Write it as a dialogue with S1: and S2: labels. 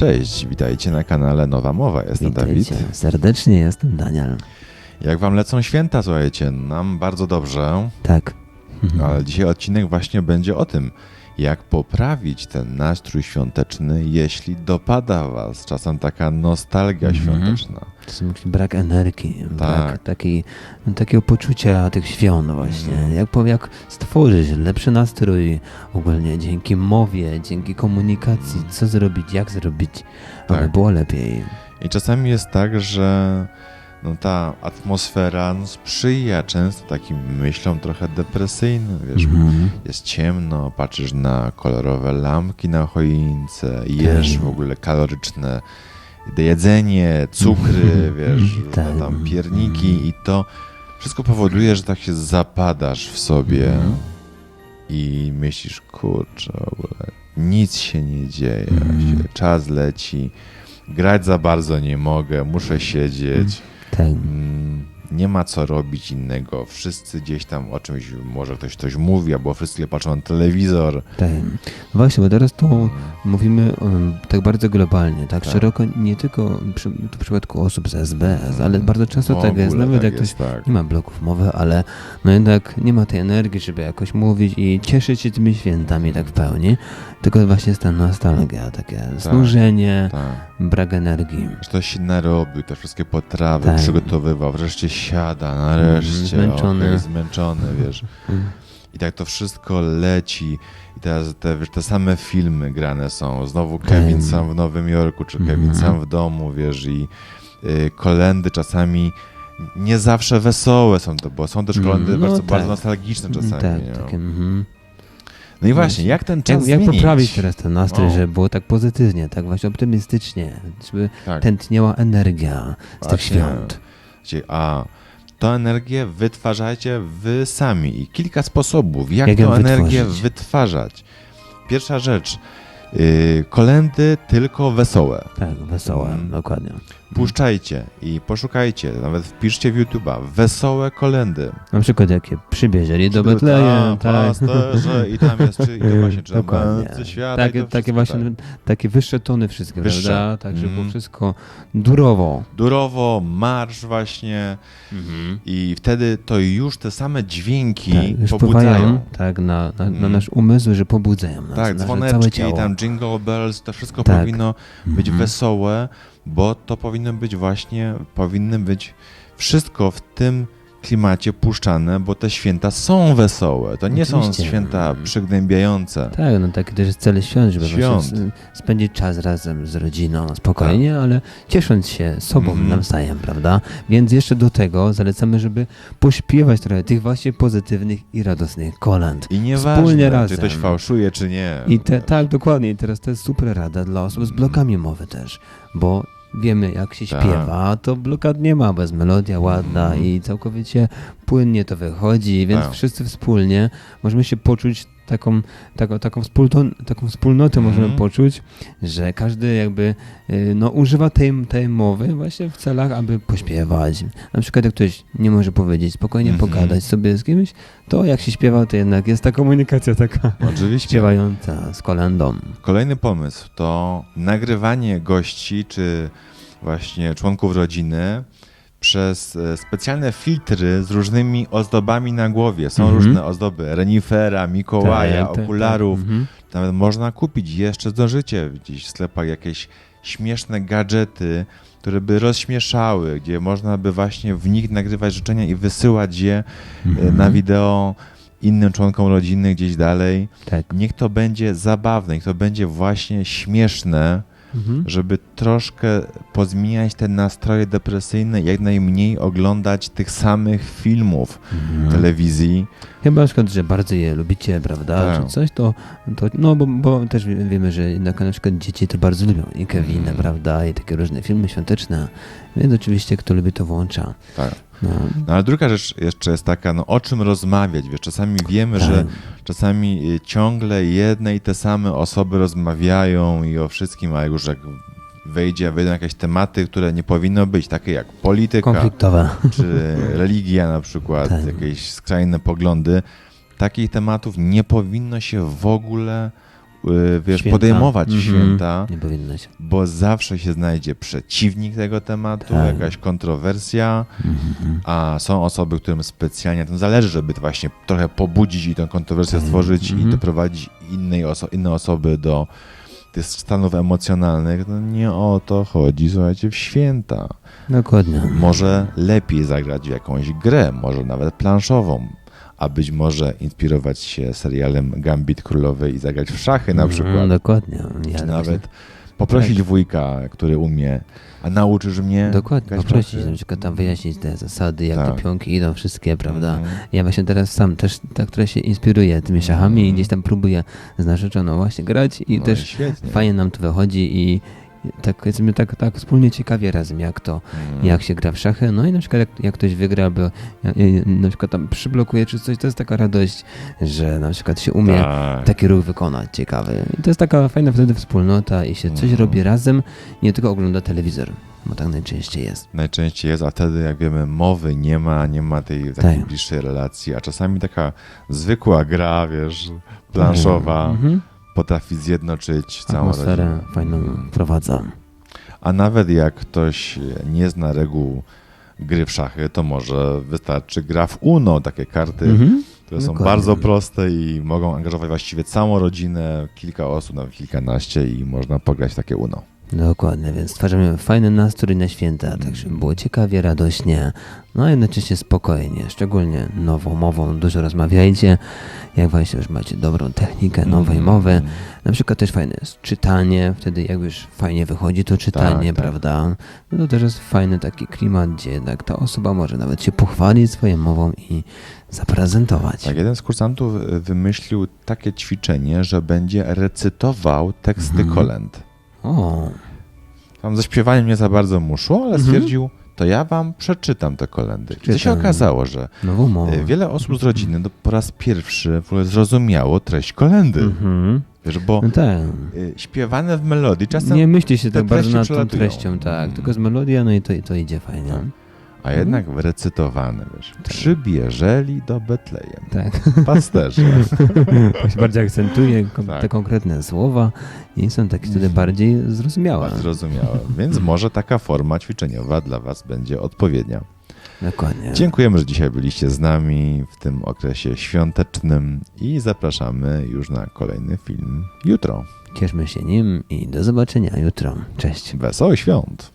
S1: Cześć, witajcie na kanale Nowa Mowa. Jestem
S2: Witajcie.
S1: Dawid.
S2: Serdecznie jestem Daniel.
S1: Jak wam lecą święta, słuchajcie, nam bardzo dobrze,
S2: Tak.
S1: ale dzisiaj odcinek właśnie będzie o tym, jak poprawić ten nastrój świąteczny, jeśli dopada was czasem taka nostalgia
S2: Mhm.
S1: świąteczna.
S2: Czasem jakiś brak energii, brak
S1: Tak.
S2: takiej, takiego poczucia tych świąt właśnie.
S1: Mhm.
S2: Jak, jak stworzyć lepszy nastrój ogólnie dzięki mowie, dzięki komunikacji, co zrobić, jak zrobić, aby
S1: Tak.
S2: było lepiej.
S1: I czasami jest tak, że no, ta atmosfera no, sprzyja często takim myślom trochę depresyjnym, wiesz,
S2: Mhm.
S1: jest ciemno, patrzysz na kolorowe lampki na choince, jesz
S2: Tak.
S1: w ogóle kaloryczne jedzenie, cukry, wiesz,
S2: Tak.
S1: różne tam pierniki i to wszystko powoduje, że tak się zapadasz w sobie
S2: Mhm.
S1: i myślisz, kurczę, w ogóle nic się nie dzieje,
S2: Mhm.
S1: się, czas leci, grać za bardzo nie mogę, muszę siedzieć.
S2: Tak.
S1: Nie ma co robić innego. Wszyscy gdzieś tam o czymś, może ktoś coś mówi, albo wszyscy patrzą na telewizor.
S2: Tak. Właśnie, bo teraz to mówimy um, tak bardzo globalnie, tak,
S1: Tak.
S2: szeroko, nie tylko przy, w przypadku osób z SBS, ale bardzo często
S1: W
S2: tak jest, nawet
S1: tak
S2: jak ktoś
S1: jest, tak.
S2: nie ma bloków mowy, ale no jednak nie ma tej energii, żeby jakoś mówić i cieszyć się tymi świętami tak w pełni, tylko właśnie jest ta nostalgia, takie znużenie,
S1: Tak.
S2: brak energii.
S1: Ktoś się narobił, te wszystkie potrawy
S2: Tak.
S1: przygotowywał, wreszcie siada, nareszcie,
S2: zmęczony.
S1: okej, zmęczony, wiesz. I tak to wszystko leci. I teraz te, wiesz, te same filmy grane są. Znowu Kevin sam w Nowym Jorku, czy Kevin
S2: Mhm.
S1: sam w domu, wiesz, i y, kolendy czasami nie zawsze wesołe są to, bo są też
S2: Mm,
S1: kolendy
S2: no
S1: bardzo,
S2: tak.
S1: bardzo nostalgiczne czasami.
S2: tak,
S1: nie?
S2: takie, mhm.
S1: No i właśnie, jak ten czas
S2: Jak, jak poprawić teraz ten nastrój, żeby było tak pozytywnie, tak właśnie optymistycznie, żeby
S1: Tak.
S2: tętniała energia z tych
S1: Właśnie.
S2: świąt.
S1: Słuchajcie, A tę energię wytwarzacie wy sami. I kilka sposobów, jak,
S2: Jak
S1: tę energię
S2: wytworzyć?
S1: wytwarzać. Pierwsza rzecz. Yy, kolendy tylko wesołe.
S2: Tak, wesołe,
S1: Mm.
S2: dokładnie.
S1: Puszczajcie i poszukajcie, nawet wpiszcie w YouTube'a wesołe kolendy.
S2: Na przykład jakie przybierzeli do Betlejem, tak.
S1: pasterze i tam jest, czy, i to właśnie, czy.
S2: Dokładnie.
S1: świata
S2: Takie,
S1: to
S2: takie
S1: wszystko,
S2: właśnie,
S1: tak.
S2: takie wyższe tony wszystkie,
S1: Wyższe.
S2: prawda? Tak, żeby było
S1: Mm.
S2: wszystko durowo.
S1: Durowo, marsz właśnie i wtedy to już te same dźwięki
S2: Tak, już
S1: pobudzają.
S2: wpływają tak, na, na, na
S1: Mm.
S2: nasz umysł, że pobudzają nas,
S1: Tak,
S2: nasze całe
S1: dzwoneczki,
S2: ciało.
S1: tam jingle bells, to wszystko
S2: Tak.
S1: powinno być
S2: Mhm.
S1: wesołe, bo to powinno być właśnie, powinny być wszystko w tym klimacie puszczane, bo te święta są wesołe. To nie są
S2: Oczywiście.
S1: święta przygnębiające.
S2: Tak, no taki też jest cel świąt, żeby
S1: Świąt.
S2: spędzić czas razem z rodziną spokojnie, ale ciesząc się sobą
S1: Mhm.
S2: nawzajem, prawda? Więc jeszcze do tego zalecamy, żeby pośpiewać trochę tych właśnie pozytywnych i radosnych kolęd.
S1: I
S2: Wspólnie
S1: nieważne,
S2: razem.
S1: czy ktoś fałszuje, czy nie.
S2: I te, tak, dokładnie. I teraz to jest super rada dla osób z blokami mowy też, bo wiemy jak się
S1: Tak.
S2: śpiewa, to blokad nie ma, bo jest melodia ładna
S1: Mhm.
S2: i całkowicie płynnie to wychodzi, więc
S1: Tak.
S2: wszyscy wspólnie możemy się poczuć taką, taką, taką, wspólnotą, taką wspólnotę możemy
S1: Mhm.
S2: poczuć, że każdy jakby y, no, używa tej, tej mowy właśnie w celach, aby pośpiewać. Na przykład jak ktoś nie może powiedzieć, spokojnie
S1: Mhm.
S2: pogadać sobie z kimś, to jak się śpiewa, to jednak jest ta komunikacja taka
S1: Oczywiście.
S2: śpiewająca z kolendą.
S1: Kolejny pomysł to nagrywanie gości, czy właśnie członków rodziny przez e, specjalne filtry z różnymi ozdobami na głowie. Są
S2: Mhm.
S1: różne ozdoby renifera, Mikołaja,
S2: Tak, tak,
S1: okularów.
S2: Mhm.
S1: Nawet można kupić jeszcze zdążycie gdzieś w sklepach jakieś śmieszne gadżety, które by rozśmieszały, gdzie można by właśnie w nich nagrywać życzenia i wysyłać je e,
S2: Mhm.
S1: na wideo innym członkom rodziny gdzieś dalej.
S2: Tak.
S1: Niech to będzie zabawne, niech to będzie właśnie śmieszne,
S2: Mhm.
S1: żeby troszkę pozmieniać te nastroje depresyjne, jak najmniej oglądać tych samych filmów
S2: Mhm.
S1: telewizji.
S2: Chyba na przykład, że bardzo je lubicie, prawda,
S1: Tak.
S2: czy coś, to, to no bo, bo też wie- wiemy, że jednak na przykład dzieci to bardzo lubią i Kevina,
S1: Mhm.
S2: prawda, i takie różne filmy świąteczne, więc oczywiście kto lubi to włącza.
S1: Tak.
S2: No,
S1: No ale druga rzecz jeszcze jest taka, no o czym rozmawiać, wiesz, czasami wiemy,
S2: tak.
S1: że czasami y, ciągle jedne i te same osoby rozmawiają i o wszystkim, a już jak wejdzie, wejdą jakieś tematy, które nie powinno być, takie jak polityka, czy religia na przykład,
S2: Tak.
S1: jakieś skrajne poglądy, takich tematów nie powinno się w ogóle wiesz,
S2: Święta.
S1: podejmować
S2: Mhm.
S1: święta,
S2: Nie powinno się.
S1: bo zawsze się znajdzie przeciwnik tego tematu,
S2: Tak.
S1: jakaś kontrowersja,
S2: Mhm.
S1: a są osoby, którym specjalnie tym zależy, żeby to właśnie trochę pobudzić i tę kontrowersję
S2: Tak.
S1: stworzyć i
S2: Mhm.
S1: doprowadzić innej oso- inne osoby do tych stanów emocjonalnych. No nie o to chodzi, słuchajcie, w święta.
S2: Dokładnie.
S1: Może lepiej zagrać w jakąś grę, może nawet planszową, a być może inspirować się serialem Gambit Królowej i zagrać w szachy na przykład.
S2: No, dokładnie. Ja
S1: Czy nawet poprosić wujka, który umie, a nauczysz mnie.
S2: Dokładnie, poprosić, na przykład tam wyjaśnić te zasady, jak
S1: Tak.
S2: te pionki idą, wszystkie, prawda?
S1: Mhm.
S2: Ja właśnie teraz sam też tak, które się inspiruje tymi szachami i
S1: Mhm.
S2: gdzieś tam próbuję z narzeczoną właśnie grać i
S1: No
S2: też
S1: świetnie.
S2: fajnie nam to wychodzi i tak jesteśmy tak, tak wspólnie ciekawie razem, jak to,
S1: Mhm.
S2: jak się gra w szachy. No i na przykład jak, jak ktoś wygra, albo na przykład tam przyblokuje czy coś, to jest taka radość, że na przykład się umie
S1: Tak.
S2: taki ruch wykonać ciekawy. I to jest taka fajna wtedy wspólnota i się coś
S1: Mhm.
S2: robi razem, nie tylko ogląda telewizor, bo tak najczęściej jest.
S1: Najczęściej jest, a wtedy, jak wiemy, mowy nie ma, nie ma tej takiej
S2: Tak.
S1: bliższej relacji, a czasami taka zwykła gra, wiesz, planszowa
S2: Mhm.
S1: Potrafi zjednoczyć całą
S2: Atmosferę
S1: rodzinę.
S2: fajną
S1: Mhm.
S2: wprowadza.
S1: A nawet jak ktoś nie zna reguł gry w szachy, to może wystarczy gra w UNO, takie karty,
S2: Mhm.
S1: które są
S2: Dokładnie.
S1: bardzo proste i mogą angażować właściwie całą rodzinę, kilka osób, nawet kilkanaście i można pograć takie UNO.
S2: Dokładnie, więc stwarzamy fajny nastrój na święta, tak żeby było ciekawie, radośnie, no a jednocześnie spokojnie, szczególnie nową mową dużo rozmawiajcie, jak właśnie już macie dobrą technikę nowej
S1: Mhm.
S2: mowy, na przykład też fajne jest czytanie, wtedy jak już fajnie wychodzi to czytanie,
S1: Tak, tak.
S2: prawda, no to też jest fajny taki klimat, gdzie jednak ta osoba może nawet się pochwalić swoją mową i zaprezentować.
S1: Tak, jeden z kursantów y, wymyślił takie ćwiczenie, że będzie recytował teksty
S2: Mhm.
S1: kolęd.
S2: O,
S1: Tam ze śpiewaniem nie za bardzo mu szło, ale
S2: Mhm.
S1: stwierdził, to ja wam przeczytam te kolendy. I to się okazało, że
S2: mowę.
S1: y, wiele osób z rodziny po raz pierwszy w ogóle zrozumiało treść kolendy.
S2: Mhm.
S1: Wiesz, bo
S2: No tak.
S1: y, śpiewane w melodii czasem,
S2: Nie myśli się tak bardzo nad tą treścią, tak. Tylko z melodia, no i to, i to idzie fajnie.
S1: Tak. A jednak recytowane, wiesz. Przybierzeli do Betlejem.
S2: Tak.
S1: Pasterze.
S2: Bardziej akcentuje kon-
S1: Tak.
S2: te konkretne słowa i są takie wtedy bardziej zrozumiałe.
S1: Zrozumiałem. Więc może taka forma ćwiczeniowa dla was będzie odpowiednia.
S2: Dokładnie.
S1: Dziękujemy, że dzisiaj byliście z nami w tym okresie świątecznym i zapraszamy już na kolejny film jutro.
S2: Cieszmy się nim i do zobaczenia jutro. Cześć.
S1: Wesołych świąt!